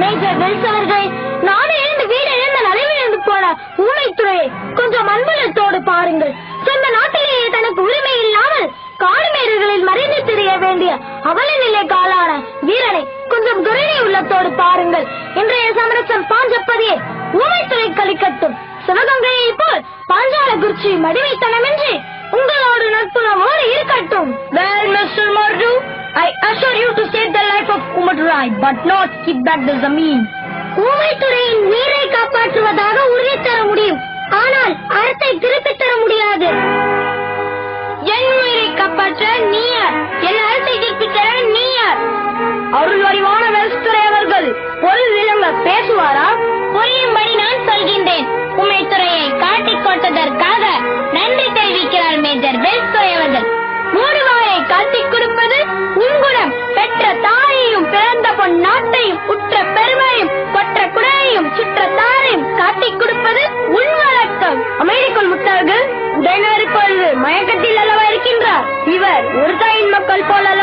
Major Wells அவர்கள் நானே இந்த வீடு இழந்த நலிவிழந்து போன ஊனைத்துறையை கொஞ்சம் அன்புலத்தோடு பாருங்கள். சொந்த நாட்டிலேயே தனக்கு உரிமை இல்லாமல் காடுமேடுகளில் மறைந்து திரிய வேண்டிய அவல நிலை காலான வீரனை கொஞ்சம் கருணை உள்ளத்தோடு பாருங்கள். இன்றைய சமரசம் பாஞ்சப்பதியே ஊமைத்துறை கழிக்கட்டும். சிவகங்கையை போல் பாஞ்சால குறிச்சி மடிமைத்தனமின்றி உங்களோடு நட்புணவோடு Umadurai, but not keep back the Zameen. ஊமைத்துறையின் உயிரை காப்பாற்றுவதாக உறுதி தர முடியும். ஆனால் அறத்தை திருப்பித் தர முடியாது. என் உயிரை காப்பாற்ற நீ யார்? என் அறத்தை திருப்பித் தர நீ யார்? அருள் வடிவான வெல்ஸ்துறை அவர்கள் பொருள் விளங்க பேசுவாரா? gol por la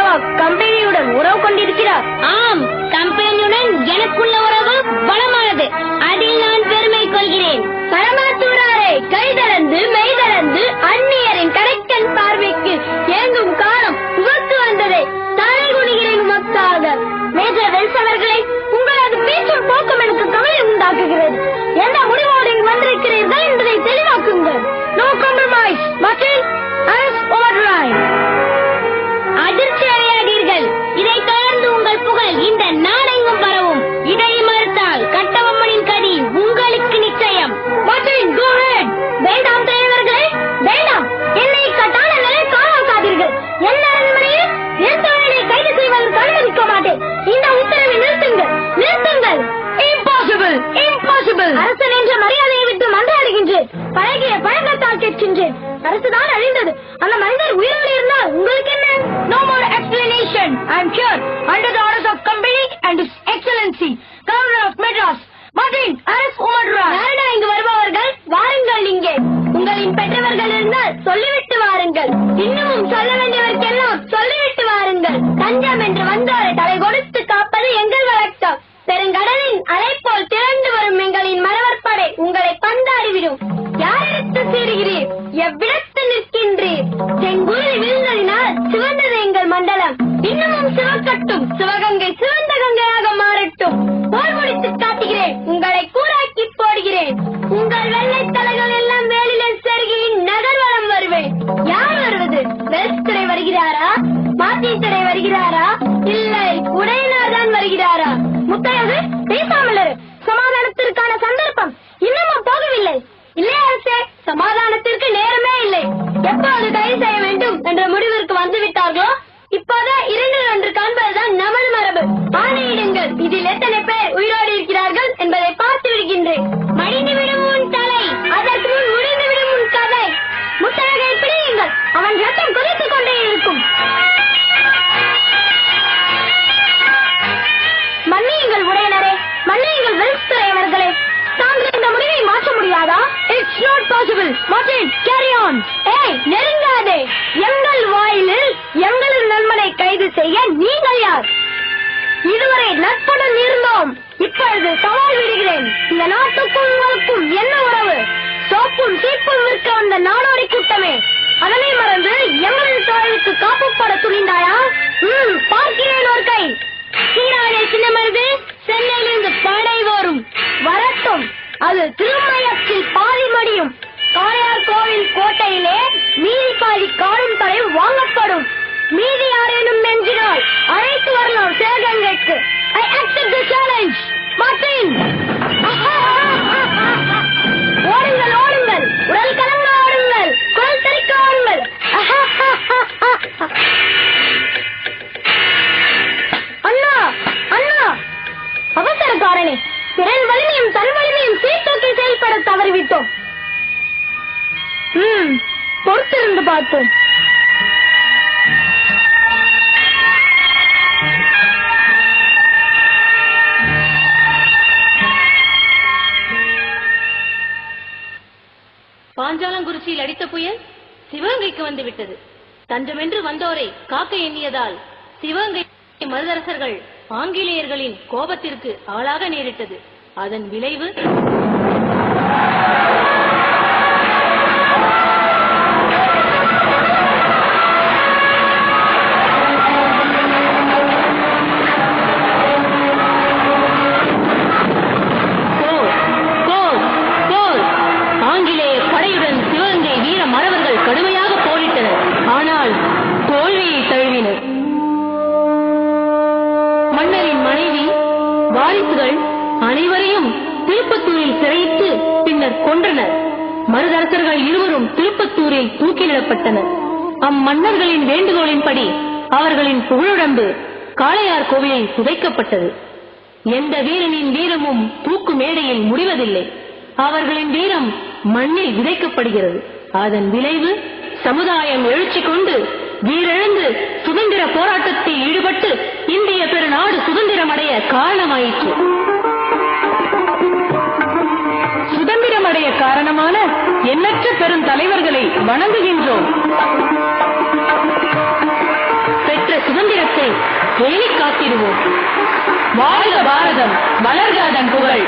இம்பாசிபிள் அரசன் என்ற மரியாதையை விட்டு மன்றாடுகின்றேன் பழகிய பழக்கத்தால் கேட்கின்றேன். அரசுதான் அழிந்தது. அந்த மனிதர் உயிரோடு இருந்தால் உங்களுக்கு என்ன? No more explanation I am sure under the orders of company and his excellency governor of Madras Martin arrest உமர்ரா யாரடா இங்கு வருபவர்கள் வாருங்கள் இங்கே. உங்களின் பெற்றவர்கள் இருந்தால் சொல்லிவிட்டு வாருங்கள். இன்னமும் சொல்ல வேண்டியவர்க்கெல்லாம் சொல்லிவிட்டு வாருங்கள். தஞ்சம் என்று எவ்விடத்து நிற்கின்றீர்? செங்குருளி விழுந்ததினால் சிவந்தது எங்கள் மண்டலம். இன்னமும் சிவக்கட்டும் சிவகங்கை சிவந்த கங்கையாக மாறட்டும். போர் முடித்து காட்டுகிறேன் உங்களை கூறாக்கி போடுகிறேன். உங்கள் வெள்ளை தலைகள் எல்லாம் வேலிலே செருகி நகர்வலம் வருவேன். யார் வருவது? வெல்ஸ் வருகிறாரா? மார்டின் துறை வருகிறாரா? இல்லை உடையனார் தான் வருகிறாரா? முத்தையது பேசாமல் நாட் மார்டின் கேரி ஆன் ஏய் நெருங்காதே. எங்கள் வாயிலில் எங்களின் நண்பனை கைது செய்ய நீங்கள் யார்? இதுவரை நட்புடன் இருந்தோம். இப்பொழுது சவால் விடுகிறேன். இந்த நாட்டுக்கும் உங்களுக்கும் என்ன உறவு? சோப்பும் சீப்பும் விற்க வந்த நாடோடி கூட்டமே. அதனை மறந்து எங்களது தோழலுக்கு காப்பு போட துணிந்தாயா? ம் பார்க்கிறேன் ஒரு கை சீரானே சின்னமருது சென்னையிலிருந்து படை வரும். வரட்டும். அது திருமயத்தில் பாதி மடியும். காளையார் கோவில் கோட்டையிலே மீதி பாதி காணும் தலை வாங்கப்படும். மீதி யாரேனும் நெஞ்சினால் அழைத்து வரலாம் சிவகங்கைக்கு. I accept the challenge Martin பொறுத்திருந்து பார்த்தோம். பாஞ்சாலங்குறிச்சியில் அடித்த புயல் சிவகங்கைக்கு வந்து விட்டது தஞ்சமென்று வந்தோரை காக்க எண்ணியதால் சிவகங்கை மருதரசர்கள் ஆங்கிலேயர்களின் கோபத்திற்கு ஆளாக நேரிட்டது. அதன் விளைவு வாரிசுகள் அனைவரையும் திருப்பத்தூரில் சிறையிட்டு பின்னர் கொன்றனர். மருதரசர்கள் இருவரும் திருப்பத்தூரில் தூக்கிலிடப்பட்டனர் அம்மன்னர்களின் வேண்டுகோளின்படி அவர்களின் புகழுடம்பு காளையார் கோவிலில் புதைக்கப்பட்டது. எந்த வீரனின் வீரமும் தூக்கு மேடையில் முடிவதில்லை. அவர்களின் வீரம் மண்ணில் விதைக்கப்படுகிறது. அதன் விளைவு சமுதாயம் எழுச்சி கொண்டு வீரெழுந்து சுதந்திர போராட்டத்தில் ஈடுபட்டு இந்திய பெருநாடு சுதந்திரமடைய காரணமாயிற்று. சுதந்திரமடைய காரணமான எண்ணற்ற பெரும் தலைவர்களை வணங்குகின்றோம். பெற்ற சுதந்திரத்தை பேணி காத்திடுவோம். வாழ்க பாரதம் வளர்க அதன் புகழ்.